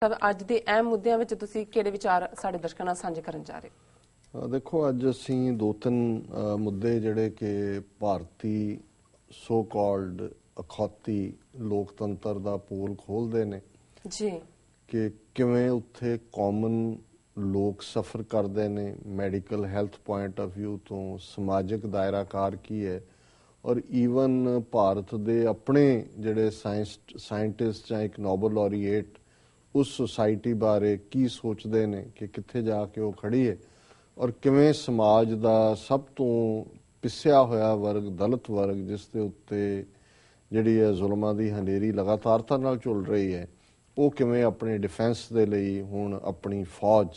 ਤਾਂ ਅੱਜ ਦੇ ਅਹਿਮ ਮੁੱਦਿਆਂ ਵਿੱਚ ਤੁਸੀਂ ਕਿਹੜੇ ਵਿਚਾਰ ਸਾਡੇ ਦਰਸ਼ਕਾਂ ਨਾਲ ਸਾਂਝੇ ਕਰਨ ਜਾ ਰਹੇ ਹੋ? ਦੇਖੋ ਅੱਜ ਅਸੀਂ ਦੋ ਤਿੰਨ ਮੁੱਦੇ ਜਿਹੜੇ ਕਿ ਭਾਰਤੀ ਸੋ ਕਾਲਡ ਅਖੌਤੀ ਲੋਕਤੰਤਰ ਦਾ ਪੋਲ ਖੋਲਦੇ ਨੇ। ਜੀ। ਕਿ ਕਿਵੇਂ ਉੱਥੇ ਕਾਮਨ ਲੋਕ ਸਫਰ ਕਰਦੇ ਨੇ medical health point of View ਤੋਂ ਸਮਾਜਿਕ ਦਾਇਰਾਕਾਰ ਕੀ ਹੈ। ਔਰ ਈਵਨ ਭਾਰਤ ਦੇ ਆਪਣੇ ਜਿਹੜੇ ਸਾਇੰਸ ਸਾਇੰਟਿਸਟ ਜਾਂ ਇੱਕ ਨੋਬਲ laureate ਉਸ ਸੁਸਾਇਟੀ ਬਾਰੇ ਕੀ ਸੋਚਦੇ ਨੇ ਕਿ ਕਿੱਥੇ ਜਾ ਕੇ ਉਹ ਖੜੀ ਹੈ ਔਰ ਕਿਵੇਂ ਸਮਾਜ ਦਾ ਸਭ ਤੋਂ ਪਿਸਿਆ ਹੋਇਆ ਵਰਗ, ਦਲਿਤ ਵਰਗ ਜਿਸ ਦੇ ਉੱਤੇ ਜਿਹੜੀ ਹੈ ਜ਼ੁਲਮਾਂ ਦੀ ਹਨੇਰੀ ਲਗਾਤਾਰਤਾ ਨਾਲ ਝੁੱਲ ਰਹੀ ਹੈ, ਉਹ ਕਿਵੇਂ ਆਪਣੇ ਡਿਫੈਂਸ ਦੇ ਲਈ ਹੁਣ ਆਪਣੀ ਫੌਜ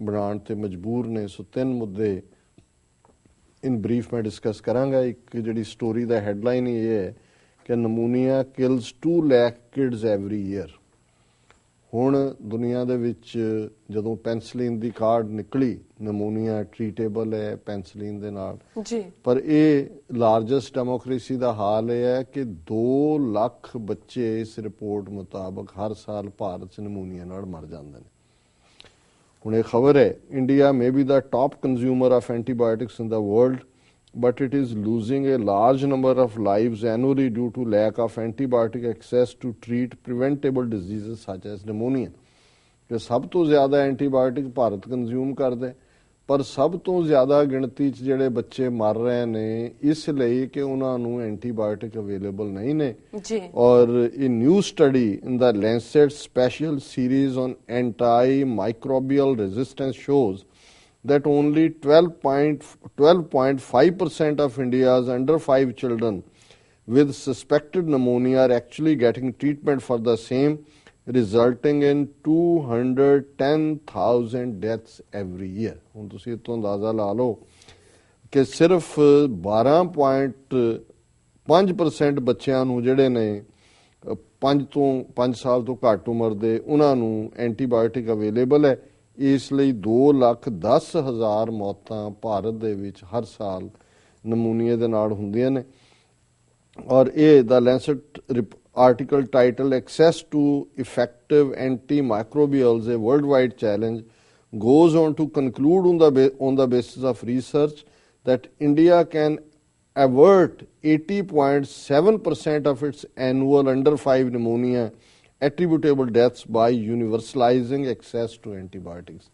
ਬਣਾਉਣ ਤੇ ਮਜਬੂਰ ਨੇ? ਸੋ ਤਿੰਨ ਮੁੱਦੇ ਇਨ ਬਰੀਫ ਮੈਂ ਡਿਸਕਸ ਕਰਾਂਗਾ। ਇੱਕ ਜਿਹੜੀ ਸਟੋਰੀ ਦਾ ਹੈਡਲਾਈਨ ਇਹ ਹੈ ਕਿ pneumonia kills 2 lakh kids every year ਹੁਣ ਦੁਨੀਆ ਦੇ ਵਿੱਚ ਜਦੋਂ ਪੈਨਸਲਿਨ ਦੀ ਕਾਰਡ ਨਿਕਲੀ ਨਮੂਨੀਆ ਟ੍ਰੀਟੇਬਲ ਹੈ ਪੈਨਸਲਿਨ ਦੇ ਨਾਲ। ਜੀ। ਪਰ ਇਹ ਲਾਰਜੈਸਟ ਡੈਮੋਕ੍ਰੇਸੀ ਦਾ ਹਾਲ ਇਹ ਹੈ ਕਿ 2 ਲੱਖ ਬੱਚੇ ਇਸ ਰਿਪੋਰਟ ਮੁਤਾਬਕ ਹਰ ਸਾਲ ਭਾਰਤ 'ਚ ਨਮੂਨੀਆ ਨਾਲ ਮਰ ਜਾਂਦੇ ਨੇ। ਹੁਣ ਇਹ ਖਬਰ ਹੈ India may be the top consumer of antibiotics in the world but it is losing a large number of lives annually due to lack of antibiotic access to treat preventable diseases such as pneumonia ਕਿ ਸਭ ਤੋਂ ਜ਼ਿਆਦਾ antibiotic Bharat consume ਕਰਦਾ ਪਰ ਸਭ ਤੋਂ ਜ਼ਿਆਦਾ ਗਿਣਤੀ 'ਚ ਜਿਹੜੇ ਬੱਚੇ ਮਰ ਰਹੇ ਨੇ ਇਸ ਲਈ ਕਿ ਉਹਨਾਂ ਨੂੰ ਐਂਟੀਬਾਇਓਟਿਕ ਅਵੇਲੇਬਲ ਨਹੀਂ ਨੇ ਜੀ or a new study in the Lancet special series on antimicrobial resistance shows that only 12.5% of India's under 5 children with suspected pneumonia are actually getting treatment for the same resulting in 210,000 deaths every year ਹੁਣ ਤੁਸੀਂ ਇਤੋਂ ਅੰਦਾਜ਼ਾ ਲਾ ਲਓ ਕਿ ਸਿਰਫ 12.5% ਬੱਚਿਆਂ ਨੂੰ ਜਿਹੜੇ ਨੇ 5 ਤੋਂ 5 ਸਾਲ ਤੋਂ ਘੱਟ ਉਮਰ ਦੇ ਉਹਨਾਂ ਨੂੰ ਐਂਟੀਬਾਇਓਟਿਕ ਅਵੇਲੇਬਲ ਹੈ ਇਸ ਲਈ 2 ਲੱਖ 10 ਹਜ਼ਾਰ ਮੌਤਾਂ ਭਾਰਤ ਦੇ ਵਿੱਚ ਹਰ ਸਾਲ ਨਮੂਨੀਏ ਦੇ ਨਾਲ ਹੁੰਦੀਆਂ ਨੇ ਔਰ ਇਹ the Lancet article title access to effective antimicrobials a worldwide challenge goes on to conclude on the ba- on the basis of research that India can avert 80.7% of its annual under 5 pneumonia attributable deaths by universalizing access to antibiotics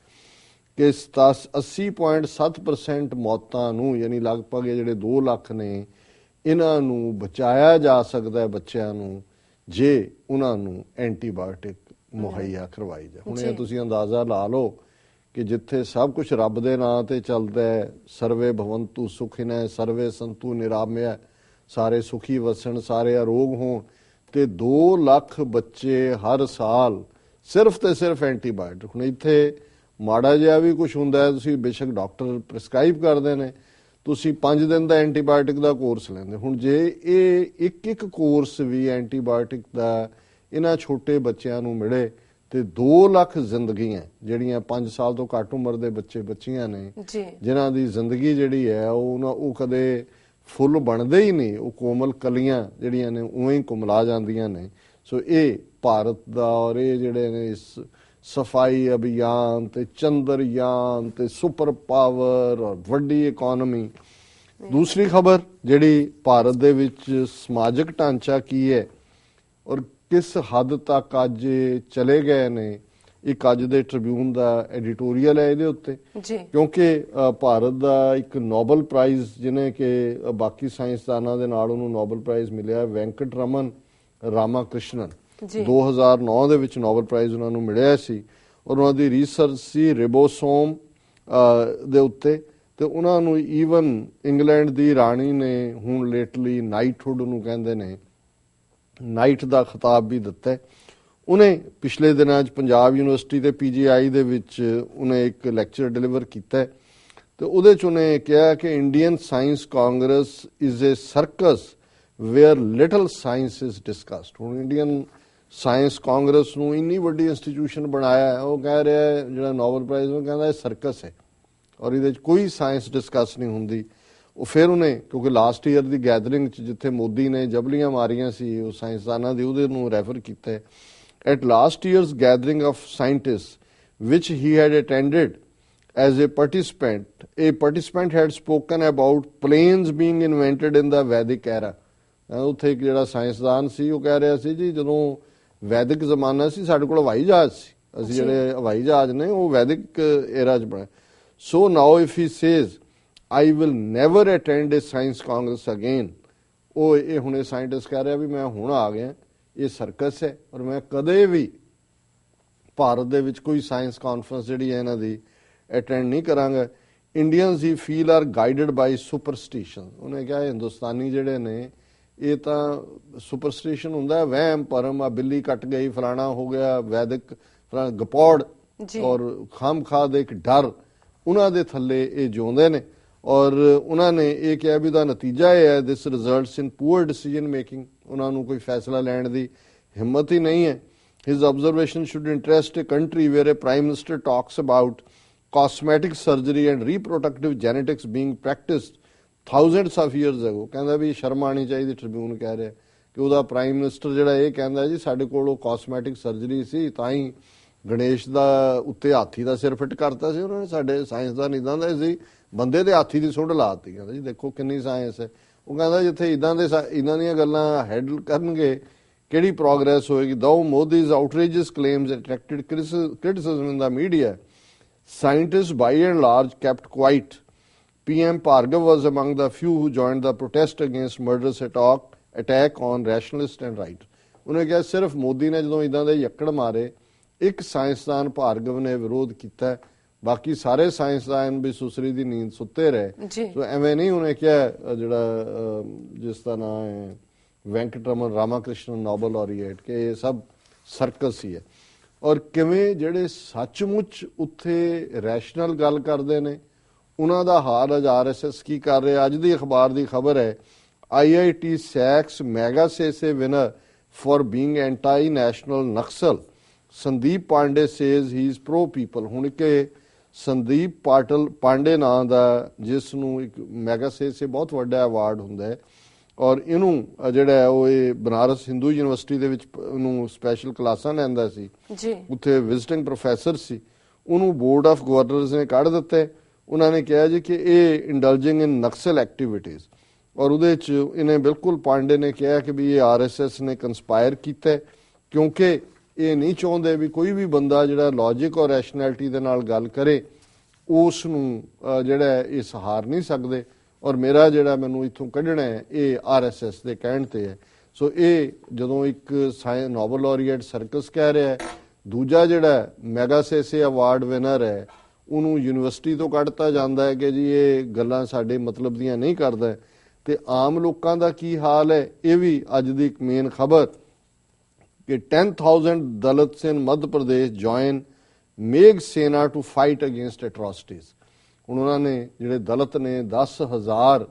ਕਿ 80.7% ਮੌਤਾਂ ਨੂੰ ਯਾਨੀ ਲਗਭਗ ਜਿਹੜੇ 2 ਲੱਖ ਨੇ ਇਹਨਾਂ ਨੂੰ ਬਚਾਇਆ ਜਾ ਸਕਦਾ ਹੈ ਬੱਚਿਆਂ ਨੂੰ ਜੇ ਉਹਨਾਂ ਨੂੰ ਐਂਟੀਬਾਇਓਟਿਕ ਮੁਹੱਈਆ ਕਰਵਾਈ ਜਾਏ ਹੁਣ ਇਹ। ਤੁਸੀਂ ਅੰਦਾਜ਼ਾ ਲਾ ਲਓ ਕਿ ਜਿੱਥੇ ਸਭ ਕੁਝ ਰੱਬ ਦੇ ਨਾਂ ਤੇ ਚੱਲਦਾ ਹੈ ਸਰਵੇ ਭਵੰਤੂ ਸੁਖਿਨੈ ਸਰਵੇ ਸੰਤੂ ਨਿਰਾਮਯ ਸਾਰੇ ਸੁਖੀ ਵਸਣ ਸਾਰੇ ਅਰੋਗ ਹੋਣ ਤੇ 2 ਲੱਖ ਬੱਚੇ ਹਰ ਸਾਲ ਸਿਰਫ ਤੇ ਸਿਰਫ ਐਂਟੀਬਾਇਓਟਿਕ। ਹੁਣ ਇੱਥੇ ਮਾੜਾ ਜਿਹਾ ਵੀ ਕੁਝ ਹੁੰਦਾ ਹੈ ਤੁਸੀਂ ਬੇਸ਼ੱਕ ਡਾਕਟਰ ਪ੍ਰਸਕ੍ਰਾਈਬ ਕਰਦੇ ਨੇ ਤੁਸੀਂ 5 ਦਿਨ ਦਾ ਐਂਟੀਬਾਇਓਟਿਕ ਦਾ ਕੋਰਸ ਲੈਂਦੇ। ਹੁਣ ਜੇ ਇਹ ਇੱਕ ਇੱਕ ਕੋਰਸ ਵੀ ਐਂਟੀਬਾਇਓਟਿਕ ਦਾ ਇਹਨਾਂ ਛੋਟੇ ਬੱਚਿਆਂ ਨੂੰ ਮਿਲੇ ਤੇ 2 ਲੱਖ ਜ਼ਿੰਦਗੀਆਂ ਜਿਹੜੀਆਂ 5 ਸਾਲ ਤੋਂ ਘੱਟ ਉਮਰ ਦੇ ਬੱਚੇ ਬੱਚੀਆਂ ਨੇ ਜਿਨ੍ਹਾਂ ਦੀ ਜ਼ਿੰਦਗੀ ਜਿਹੜੀ ਹੈ ਉਹ ਉਹ ਕਦੇ ਫੁੱਲ ਬਣਦੇ ਹੀ ਨਹੀਂ ਉਹ ਕੋਮਲ ਕਲੀਆਂ ਜਿਹੜੀਆਂ ਨੇ ਉਵੇਂ ਹੀ ਕੁਮਲਾ ਜਾਂਦੀਆਂ ਨੇ। ਸੋ ਇਹ ਭਾਰਤ ਦਾ ਔਰ ਇਹ ਜਿਹੜੇ ਨੇ ਇਸ ਸਫ਼ਾਈ ਅਭਿਆਨ ਤੇ ਚੰਦਰਯਾਨ ਤੇ ਸੁਪਰ ਪਾਵਰ ਔਰ ਵੱਡੀ ਇਕਨੋਮੀ। ਦੂਸਰੀ ਖਬਰ ਜਿਹੜੀ ਭਾਰਤ ਦੇ ਵਿੱਚ ਸਮਾਜਿਕ ਢਾਂਚਾ ਕੀ ਹੈ ਔਰ ਕਿਸ ਹੱਦ ਤੱਕ ਅੱਜ ਚਲੇ ਗਏ ਨੇ ਇੱਕ ਅੱਜ ਦੇ ਟ੍ਰਿਬਿਊਨ ਦਾ ਐਡੀਟੋਰੀਅਲ ਹੈ ਇਹਦੇ ਉੱਤੇ। ਜੀ। ਕਿਉਂਕਿ ਭਾਰਤ ਦਾ ਇੱਕ ਨੋਬਲ ਪ੍ਰਾਈਜ਼ ਜਿਹਨੇ ਕਿ ਬਾਕੀ ਸਾਇੰਸਦਾਨਾਂ ਦੇ ਨਾਲ ਉਹਨੂੰ ਨੋਬਲ ਪ੍ਰਾਈਜ਼ ਮਿਲਿਆ ਵੈਂਕਟ ਰਮਨ ਰਾਮਾ ਕ੍ਰਿਸ਼ਨਨ ਜੀ। 2009 ਦੇ ਵਿੱਚ ਨੋਬਲ ਪ੍ਰਾਈਜ਼ ਉਹਨਾਂ ਨੂੰ ਮਿਲਿਆ ਸੀ ਔਰ ਉਹਨਾਂ ਦੀ ਰਿਸਰਚ ਸੀ ਰਿਬੋਸੋਮ ਦੇ ਉੱਤੇ। ਤੇ ਉਹਨਾਂ ਨੂੰ ਈਵਨ ਇੰਗਲੈਂਡ ਦੀ ਰਾਣੀ ਨੇ ਹੁਣ ਲੇਟਲੀ ਨਾਈਟਹੁੱਡ ਨੂੰ ਕਹਿੰਦੇ ਨੇ ਨਾਈਟ ਦਾ ਖਿਤਾਬ ਵੀ ਦਿੱਤਾ ਹੈ। ਉਹਨੇ ਪਿਛਲੇ ਦਿਨਾਂ 'ਚ ਪੰਜਾਬ ਯੂਨੀਵਰਸਿਟੀ ਤੇ ਪੀਜੀਆਈ ਦੇ ਵਿੱਚ ਉਹਨੇ ਇੱਕ ਲੈਕਚਰ ਡਿਲੀਵਰ ਕੀਤਾ ਹੈ। ਤੇ ਉਹਦੇ 'ਚ ਉਹਨੇ ਕਿਹਾ ਕਿ Indian science congress is a circus where little science is discussed. ਹੁਣ ਇੰਡੀਅਨ ਸਾਇੰਸ ਕਾਂਗਰਸ ਨੂੰ ਇੰਨੀ ਵੱਡੀ ਇੰਸਟੀਟਿਊਸ਼ਨ ਬਣਾਇਆ ਉਹ ਕਹਿ ਰਿਹਾ ਜਿਹੜਾ ਨੋਬਲ ਪ੍ਰਾਈਜ਼ ਉਹ ਕਹਿੰਦਾ ਇਹ ਸਰਕਸ ਹੈ ਔਰ ਇਹਦੇ 'ਚ ਕੋਈ ਸਾਇੰਸ ਡਿਸਕਸ ਨਹੀਂ ਹੁੰਦੀ। ਉਹ ਫਿਰ ਉਹਨੇ, ਕਿਉਂਕਿ ਲਾਸਟ ਈਅਰ ਦੀ ਗੈਦਰਿੰਗ 'ਚ ਜਿੱਥੇ ਮੋਦੀ ਨੇ ਜਬਲੀਆਂ ਮਾਰੀਆਂ ਸੀ, ਉਹ ਸਾਇੰਸਦਾਨਾਂ ਦੀ ਉਹਦੇ ਨੂੰ ਰੈਫਰ ਕੀਤਾ at last year's gathering of scientists, which he had attended as a participant, a participant had spoken about planes being invented in the Vedic era. ਅਹ ਉੱਥੇ ਇੱਕ ਜਿਹੜਾ ਸਾਇੰਸਦਾਨ ਸੀ ਉਹ ਕਹਿ ਰਿਹਾ ਸੀ ਜੀ ਜਦੋਂ ਵੈਦਿਕ ਜ਼ਮਾਨਾ ਸੀ ਸਾਡੇ ਕੋਲ ਹਵਾਈ ਜਹਾਜ਼ ਸੀ ਅਸੀਂ। ਜਿਹੜੇ ਹਵਾਈ ਜਹਾਜ਼ ਨੇ ਉਹ ਵੈਦਿਕ era 'ਚ ਬਣੇ so now if he says I will never attend a science congress again ਉਹ ਇਹ ਹੁਣੇ ਸਾਇੰਟਿਸਟ ਕਹਿ ਰਿਹਾ ਵੀ ਮੈਂ ਹੁਣ ਆ ਗਿਆ ਇਹ ਸਰਕਸ ਹੈ ਔਰ ਮੈਂ ਕਦੇ ਵੀ ਭਾਰਤ ਦੇ ਵਿੱਚ ਕੋਈ ਸਾਇੰਸ ਕਾਨਫਰੰਸ ਜਿਹੜੀ ਹੈ ਇਹਨਾਂ ਦੀ ਅਟੈਂਡ ਨਹੀਂ ਕਰਾਂਗਾ। Indians he feel are guided by superstition ਉਹਨੇ ਕਿਹਾ ਹਿੰਦੁਸਤਾਨੀ ਜਿਹੜੇ ਨੇ ਇਹ ਤਾਂ ਸੁਪਰਸਟੀਸ਼ਨ ਹੁੰਦਾ ਹੈ ਵਹਿਮ ਭਰਮ ਆ ਬਿੱਲੀ ਕੱਟ ਗਈ ਫਲਾਣਾ ਹੋ ਗਿਆ ਵੈਦਿਕ ਗਪੌੜ। ਔਰ ਖਾਮਖਾ ਦੇ ਇੱਕ ਡਰ ਉਹਨਾਂ ਦੇ ਥੱਲੇ ਇਹ ਜਿਉਂਦੇ ਨੇ। ਔਰ ਉਹਨਾਂ ਨੇ ਇਹ ਕਿਹਾ ਵੀ ਦਾ ਨਤੀਜਾ ਇਹ ਹੈ this results in poor decision making ਉਹਨਾਂ ਨੂੰ ਕੋਈ ਫੈਸਲਾ ਲੈਣ ਦੀ ਹਿੰਮਤ ਹੀ ਨਹੀਂ ਹੈ। His observation should interest a country where a prime minister talks about cosmetic surgery and reproductive genetics being practiced thousands of years ago ਕਹਿੰਦਾ ਵੀ ਸ਼ਰਮ ਆਣੀ ਚਾਹੀਦੀ ਟ੍ਰਿਬਿਊਨ ਕਹਿ ਰਿਹਾ। ਕਿ ਉਹਦਾ ਪ੍ਰਾਈਮ ਮਿਨਿਸਟਰ ਜਿਹੜਾ ਇਹ ਕਹਿੰਦਾ ਜੀ, ਸਾਡੇ ਕੋਲ ਉਹ ਕਾਸਮੈਟਿਕ ਸਰਜਰੀ ਸੀ, ਤਾਂ ਹੀ ਗਣੇਸ਼ ਦਾ ਉੱਤੇ ਹਾਥੀ ਦਾ ਸਿਰ ਫਿੱਟ ਕਰਤਾ ਸੀ। ਉਹਨਾਂ ਨੇ ਸਾਡੇ ਸਾਇੰਸਦਾਨ ਇਦਾਂ ਦਾ ਸੀ। ਬੰਦੇ ਦੇ ਹਾਥੀ ਦੀ ਸੁੰਡ ਲਾਤੀ ਕਹਿੰਦਾ ਜੀ ਦੇਖੋ ਕਿੰਨੀ ਸਾਇੰਸ ਹੈ ਉਹ ਕਹਿੰਦਾ ਜਿੱਥੇ ਇਦਾਂ ਦੇ ਇਦਾਂ ਦੀਆਂ ਗੱਲਾਂ ਹੈਂਡਲ ਕਰਨਗੇ ਕਿਹੜੀ ਪ੍ਰੋਗਰੈਸ ਹੋਏਗੀ though Modi's outrageous claims attracted criticism in the media Scientists, by and large, kept quiet. PM Pargav was among the few who joined the protest against murderous attack, attack on rationalist and right. ਉਹਨੇ ਕਿਹਾ ਸਿਰਫ ਮੋਦੀ ਨੇ ਜਦੋਂ ਇਦਾਂ ਦੇ ਯੱਕੜ ਮਾਰੇ ਇੱਕ ਸਾਇੰਸਦਾਨ ਭਾਰਗਵ ਨੇ ਵਿਰੋਧ ਕੀਤਾ ਬਾਕੀ ਸਾਰੇ ਸਾਇੰਸਦਾਨ ਵੀ ਸੁਸਰੀ ਦੀ ਨੀਂਦ ਸੁੱਤੇ ਰਹੇ। ਸੋ ਐਵੇਂ ਨਹੀਂ ਉਹਨੇ ਕਿਹਾ ਜਿਹੜਾ ਜਿਸ ਦਾ ਨਾਮ ਹੈ ਵੈਂਕਟਰਮਨ ਰਾਮਾਕ੍ਰਿਸ਼ਨ ਨੋਬਲ laureate ਕਿ ਇਹ ਸਭ ਸਰਕਸ ਹੀ ਹੈ। ਔਰ ਕਿਵੇਂ ਜਿਹੜੇ ਸੱਚਮੁੱਚ ਉੱਥੇ ਰੈਸ਼ਨਲ ਗੱਲ ਕਰਦੇ ਨੇ ਉਹਨਾਂ ਦਾ ਹਾਲ ਅੱਜ ਆਰਐਸਐਸ ਕੀ ਕਰ ਰਿਹਾ ਅੱਜ ਦੀ ਅਖਬਾਰ ਦੀ ਖਬਰ ਹੈ IIT sacks Magsaysay winner for being anti national Naxal. Sandeep Pandey says he is pro people. ਹੁਣ ਕਿ ਸੰਦੀਪ ਪਾਟਲ ਪਾਂਡੇ ਨਾਂ ਦਾ ਜਿਸ ਨੂੰ ਇੱਕ ਮੈਗਾ ਸੇਸੇ ਬਹੁਤ ਵੱਡਾ ਅਵਾਰਡ ਹੁੰਦਾ ਹੈ। ਔਰ ਇਹਨੂੰ ਜਿਹੜਾ ਹੈ ਉਹ ਇਹ ਬਨਾਰਸ ਹਿੰਦੂ ਯੂਨੀਵਰਸਿਟੀ ਦੇ ਵਿੱਚ ਉਹਨੂੰ ਸਪੈਸ਼ਲ ਕਲਾਸਾਂ ਲੈਂਦਾ ਸੀ। ਜੀ। ਉੱਥੇ ਵਿਜ਼ਿਟਿੰਗ ਪ੍ਰੋਫੈਸਰ ਸੀ। ਉਹਨੂੰ ਬੋਰਡ ਆਫ ਗਵਰਨਰਸ ਨੇ ਕੱਢ ਦਿੱਤਾ। ਉਹਨਾਂ ਨੇ ਕਿਹਾ ਜੀ ਕਿ ਇਹ ਇੰਡਲਜਿੰਗ ਇਨ ਨਕਸਲ ਐਕਟੀਵਿਟੀਜ਼ ਔਰ ਉਹਦੇ ਚ ਇਹਨੇ ਬਿਲਕੁਲ ਪਾਂਡੇ ਨੇ ਕਿਹਾ ਕਿ ਵੀ ਇਹ ਆਰਐਸਐਸ ਨੇ ਕੰਸਪਾਇਰ ਕੀਤਾ ਕਿਉਂਕਿ ਇਹ ਨਹੀਂ ਚਾਹੁੰਦੇ ਵੀ ਕੋਈ ਵੀ ਬੰਦਾ ਜਿਹੜਾ ਲੌਜੀਕ ਔਰ ਰੈਸ਼ਨੈਲਿਟੀ ਦੇ ਨਾਲ ਗੱਲ ਕਰੇ ਉਸ ਨੂੰ ਜਿਹੜਾ ਇਹ ਸਹਾਰ ਨਹੀਂ ਸਕਦੇ। ਔਰ ਮੇਰਾ ਜਿਹੜਾ ਮੈਨੂੰ ਇੱਥੋਂ ਕੱਢਣਾ ਹੈ, ਇਹ ਆਰਐਸਐਸ ਦੇ ਕਹਿਣ ਤੇ ਹੈ। ਸੋ ਇਹ ਜਦੋਂ ਇੱਕ ਸਾਇੰਸ ਨੋਬਲ laureate ਸਰਕਸ ਕਹਿ ਰਿਹਾ ਹੈ, ਦੂਜਾ ਜਿਹੜਾ ਮੈਗਾਸੇਸੇ ਅਵਾਰਡ ਵਿਨਰ ਹੈ, ਉਹਨੂੰ ਯੂਨੀਵਰਸਿਟੀ ਤੋਂ ਕੱਢਤਾ ਜਾਂਦਾ ਹੈ ਕਿ ਜੀ ਇਹ ਗੱਲਾਂ ਸਾਡੇ ਮਤਲਬ ਦੀਆਂ ਨਹੀਂ ਕਰਦਾ ਹੈ। ਤੇ ਆਮ ਲੋਕਾਂ ਦਾ ਕੀ ਹਾਲ ਹੈ, ਇਹ ਵੀ ਅੱਜ ਦੀ ਇੱਕ ਮੇਨ ਖਬਰ। ਕਿ 10000 Dalits in Madhya Pradesh join Megh Sena to fight against atrocities ਹੁਣ ਉਹਨਾਂ ਨੇ ਜਿਹੜੇ ਦਲਿਤ ਨੇ 10000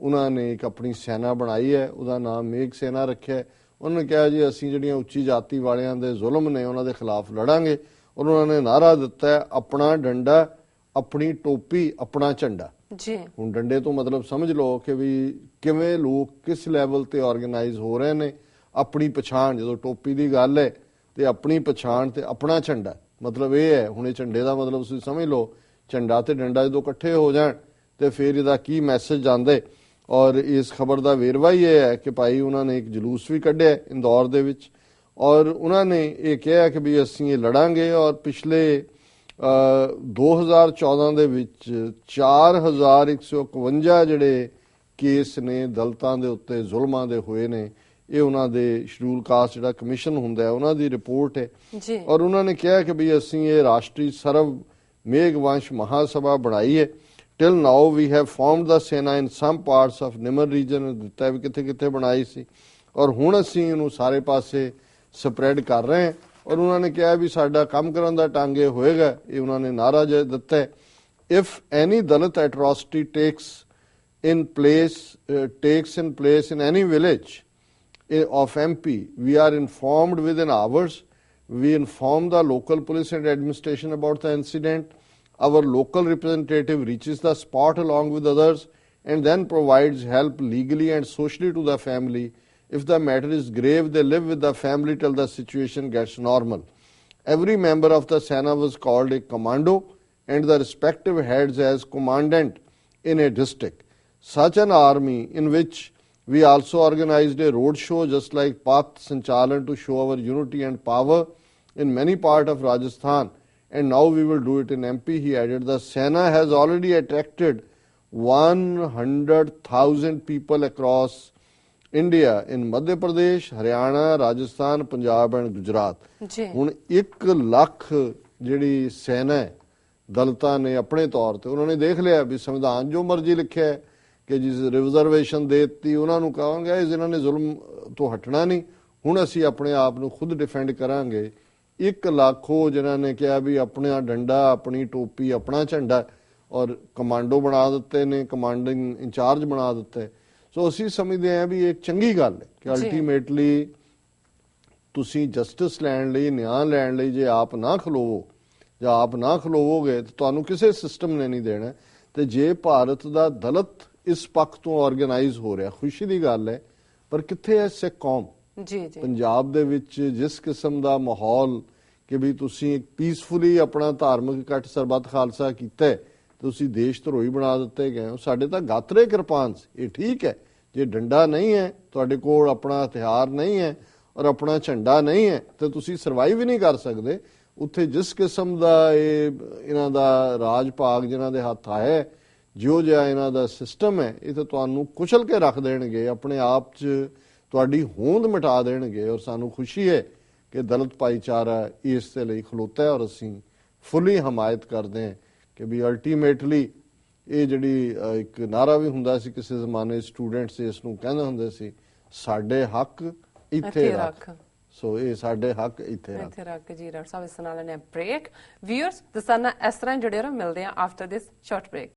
ਉਹਨਾਂ ਨੇ ਇੱਕ ਆਪਣੀ ਸੈਨਾ ਬਣਾਈ ਹੈ ਉਹਦਾ ਨਾਮ ਮੇਘ ਸੇਨਾ ਰੱਖਿਆ। ਉਹਨਾਂ ਨੇ ਕਿਹਾ ਜੀ ਅਸੀਂ ਜਿਹੜੀਆਂ ਉੱਚੀ ਜਾਤੀ ਵਾਲਿਆਂ ਦੇ ਜ਼ੁਲਮ ਨੇ ਉਹਨਾਂ ਦੇ ਖਿਲਾਫ ਲੜਾਂਗੇ। ਔਰ ਉਹਨਾਂ ਨੇ ਨਾਰਾ ਦਿੱਤਾ ਹੈ ਆਪਣਾ ਡੰਡਾ ਆਪਣੀ ਟੋਪੀ ਆਪਣਾ ਝੰਡਾ। ਜੀ। ਹੁਣ ਡੰਡੇ ਤੋਂ ਮਤਲਬ ਸਮਝ ਲਓ ਕਿ ਵੀ ਕਿਵੇਂ ਲੋਕ ਕਿਸ ਲੈਵਲ ਤੇ ਆਰਗੇਨਾਈਜ਼ ਹੋ ਰਹੇ ਨੇ। ਆਪਣੀ ਪਛਾਣ ਜਦੋਂ ਟੋਪੀ ਦੀ ਗੱਲ ਹੈ ਤੇ ਆਪਣੀ ਪਛਾਣ ਤੇ ਆਪਣਾ ਝੰਡਾ ਮਤਲਬ ਇਹ ਹੈ ਹੁਣ ਇਹ ਝੰਡੇ ਦਾ ਮਤਲਬ ਤੁਸੀਂ ਸਮਝ ਲਓ ਝੰਡਾ ਤੇ ਡੰਡਾ ਜਦੋਂ ਇਕੱਠੇ ਹੋ ਜਾਣ ਤੇ ਫਿਰ ਇਹਦਾ ਕੀ ਮੈਸੇਜ ਜਾਂਦੇ? ਔਰ ਇਸ ਖਬਰ ਦਾ ਵੇਰਵਾ ਹੀ ਇਹ ਹੈ ਕਿ ਭਾਈ ਉਹਨਾਂ ਨੇ ਇੱਕ ਜਲੂਸ ਵੀ ਕੱਢਿਆ ਇੰਦੌਰ ਦੇ ਵਿੱਚ। ਔਰ ਉਹਨਾਂ ਨੇ ਇਹ ਕਿਹਾ ਕਿ ਵੀ ਅਸੀਂ ਇਹ ਲੜਾਂਗੇ ਔਰ ਪਿਛਲੇ ਅ, 2014 ਦੇ ਵਿੱਚ 4151 ਜਿਹੜੇ ਕੇਸ ਨੇ ਦਲਤਾਂ ਦੇ ਉੱਤੇ ਜ਼ੁਲਮਾਂ ਦੇ ਹੋਏ ਨੇ ਇਹ ਉਹਨਾਂ ਦੇ ਸ਼ਡਿਊਲ ਕਾਸਟ ਜਿਹੜਾ ਕਮਿਸ਼ਨ ਹੁੰਦਾ ਹੈ ਉਹਨਾਂ ਦੀ ਰਿਪੋਰਟ ਹੈ। ਜੀ। ਔਰ ਉਹਨਾਂ ਨੇ ਕਿਹਾ ਕਿ ਵੀ ਅਸੀਂ ਇਹ ਰਾਸ਼ਟਰੀ ਸਰਵ ਮੇਘਵੰਸ਼ ਮਹਾਸਭਾ ਬਣਾਈ ਹੈ। Till now we have formed the Sena in some parts of Nimar region ਦਿੱਤਾ ਵੀ ਕਿੱਥੇ ਕਿੱਥੇ ਬਣਾਈ ਸੀ। ਔਰ ਹੁਣ ਅਸੀਂ ਇਹਨੂੰ ਸਾਰੇ ਪਾਸੇ ਸਪਰੈਡ ਕਰ ਰਹੇ ਹਾਂ। ਔਰ ਉਹਨਾਂ ਨੇ ਕਿਹਾ ਵੀ ਸਾਡਾ ਕੰਮ ਕਰਨ ਦਾ ਟਾਂਗੇ ਹੋਏਗਾ ਇਹ ਉਹਨਾਂ ਨੇ ਨਾਰਾ ਜਿਹਾ ਦਿੱਤਾ ਹੈ। If any Dalit atrocity takes uh, takes in place in any village eh, Eh, of MP, we are informed within hours. We inform the local police and administration about the incident. Our local representative reaches the spot along with others and then provides help legally and socially to the family If the matter is grave, they live with the family till the situation gets normal. Every member of the Sena was called a commando and the respective heads as commandant in a district. Such an army in which we also organized a road show just like Path Sanchalan to show our unity and power in many part of Rajasthan and now we will do it in MP. He added the Sena has already attracted 100,000 people across India in Madhya Pradesh, Haryana, Rajasthan, Punjab and Gujarat. ਜੀ ਹੁਣ 1 ਲੱਖ ਜਿਹੜੀ ਸੈਨਾ ਹੈ ਦਲਤਾਂ ਨੇ ਆਪਣੇ ਤੌਰ ਤੇ ਉਹਨਾਂ ਨੇ ਦੇਖ ਲਿਆ ਵੀ ਸੰਵਿਧਾਨ ਜੋ ਮਰਜ਼ੀ ਲਿਖਿਆ ਹੈ ਕਿ ਜਿਸ ਰਿਜ਼ਰਵੇਸ਼ਨ ਦੇਤੀ ਉਹਨਾਂ ਨੂੰ ਕਹਾਂਗੇ ਇਸ ਇਹਨਾਂ ਨੇ ਜ਼ੁਲਮ ਤੋਂ ਹਟਣਾ ਨਹੀਂ ਹੁਣ ਅਸੀਂ ਆਪਣੇ ਆਪ ਨੂੰ ਖੁਦ ਡਿਫੈਂਡ ਕਰਾਂਗੇ। 1 ਲੱਖ ਜਿਨ੍ਹਾਂ ਨੇ ਕਿਹਾ ਵੀ ਆਪਣਾ ਡੰਡਾ ਆਪਣੀ ਟੋਪੀ ਆਪਣਾ ਝੰਡਾ ਔਰ ਕਮਾਂਡੋ ਬਣਾ ਦਿੱਤੇ ਨੇ ਕਮਾਂਡਿੰਗ ਇੰਚਾਰਜ ਬਣਾ ਦਿੱਤੇ। ਸੋ ਅਸੀਂ ਸਮਝਦੇ ਹਾਂ ਵੀ ਇਹ ਚੰਗੀ ਗੱਲ ਹੈ ਕਿ। ਅਲਟੀਮੇਟਲੀ ਤੁਸੀਂ ਜਸਟਿਸ ਲੈਣ ਲਈ ਨਿਆਂ ਲੈਣ ਲਈ ਜੇ ਆਪ ਨਾ ਖਲੋਵੋ ਜਾਂ ਆਪ ਨਾ ਖਲੋਵੋਗੇ ਤਾਂ ਤੁਹਾਨੂੰ ਕਿਸੇ ਸਿਸਟਮ ਨੇ ਨਹੀਂ ਦੇਣਾ। ਤੇ ਜੇ ਭਾਰਤ ਦਾ ਦਲਿਤ ਇਸ ਪੱਖ ਤੋਂ ਆਰਗੇਨਾਈਜ਼ ਹੋ ਰਿਹਾ ਖੁਸ਼ੀ ਦੀ ਗੱਲ ਹੈ ਪਰ ਕਿੱਥੇ ਹੈ ਸਿੱਖ ਕੌਮ? ਜੀ ਜੀ। ਪੰਜਾਬ ਦੇ ਵਿੱਚ ਜਿਸ ਕਿਸਮ ਦਾ ਮਾਹੌਲ ਕਿ ਵੀ ਤੁਸੀਂ ਇੱਕ ਪੀਸਫੁਲੀ ਆਪਣਾ ਧਾਰਮਿਕ ਇਕੱਠ ਸਰਬੱਤ ਖਾਲਸਾ ਕੀਤਾ ਹੈ, ਤੁਸੀਂ ਦੇਸ਼ ਧਰੋਹੀ ਬਣਾ ਦਿੱਤੇ ਗਏ ਹੋ ਸਾਡੇ ਤਾਂ ਗਾਤਰੇ ਕਿਰਪਾਨ ਸੀ ਇਹ ਠੀਕ ਹੈ ਜੇ ਡੰਡਾ ਨਹੀਂ ਹੈ ਤੁਹਾਡੇ ਕੋਲ ਆਪਣਾ ਹਥਿਆਰ ਨਹੀਂ ਹੈ ਔਰ ਆਪਣਾ ਝੰਡਾ ਨਹੀਂ ਹੈ ਤੇ ਤੁਸੀਂ ਸਰਵਾਈਵ ਵੀ ਨਹੀਂ ਕਰ ਸਕਦੇ ਉੱਥੇ ਜਿਸ ਕਿਸਮ ਦਾ ਇਹ ਇਹਨਾਂ ਦਾ ਰਾਜ ਭਾਗ ਜਿਨ੍ਹਾਂ ਦੇ ਹੱਥ ਆਇਆ ਜਿਉ ਜਿਹਾ ਇਹਨਾਂ ਦਾ ਸਿਸਟਮ ਹੈ ਇਹ ਤਾਂ ਤੁਹਾਨੂੰ ਕੁਚਲ ਕੇ ਰੱਖ ਦੇਣਗੇ ਆਪਣੇ ਆਪ 'ਚ ਤੁਹਾਡੀ ਹੋਂਦ ਮਿਟਾ ਦੇਣਗੇ ਔਰ ਸਾਨੂੰ ਖੁਸ਼ੀ ਹੈ ਕਿ ਦਲਿਤ ਭਾਈਚਾਰਾ ਇਸ ਦੇ ਲਈ ਖਲੋਤਾ ਹੈ ਔਰ ਅਸੀਂ ਫੁੱਲੀ ਹਮਾਇਤ ਕਰਦੇ ਹਾਂ ਕਿ ਵੀ ਅਲਟੀਮੇਟਲੀ ਇਹ ਜਿਹੜੀ ਇੱਕ ਨਾਰਾ ਵੀ ਹੁੰਦਾ ਸੀ ਕਿਸੇ ਜ਼ਮਾਨੇ ਸਟੂਡੈਂਟਸ ਇਸ ਨੂੰ ਕਹਿੰਦੇ ਹੁੰਦੇ ਸੀ ਸਾਡੇ ਹੱਕ ਇੱਥੇ ਰੱਖ। ਸੋ ਇਹ ਸਾਡੇ ਹੱਕ ਇੱਥੇ ਰੱਖ। ਇੱਥੇ ਰੱਖ ਜੀ ਡਾਕਟਰ ਸਾਹਿਬ ਇਸ ਨਾਲ ਨੇ ਬ੍ਰੇਕ ਵਿਊਅਰਸ ਦਸਾਨਾ ਇਸ ਤਰ੍ਹਾਂ ਜੁੜੇ ਰਹੋ ਮਿਲਦੇ ਆ ਆਫਟਰ ਦਿਸ ਸ਼ਾਰਟ ਬ੍ਰੇਕ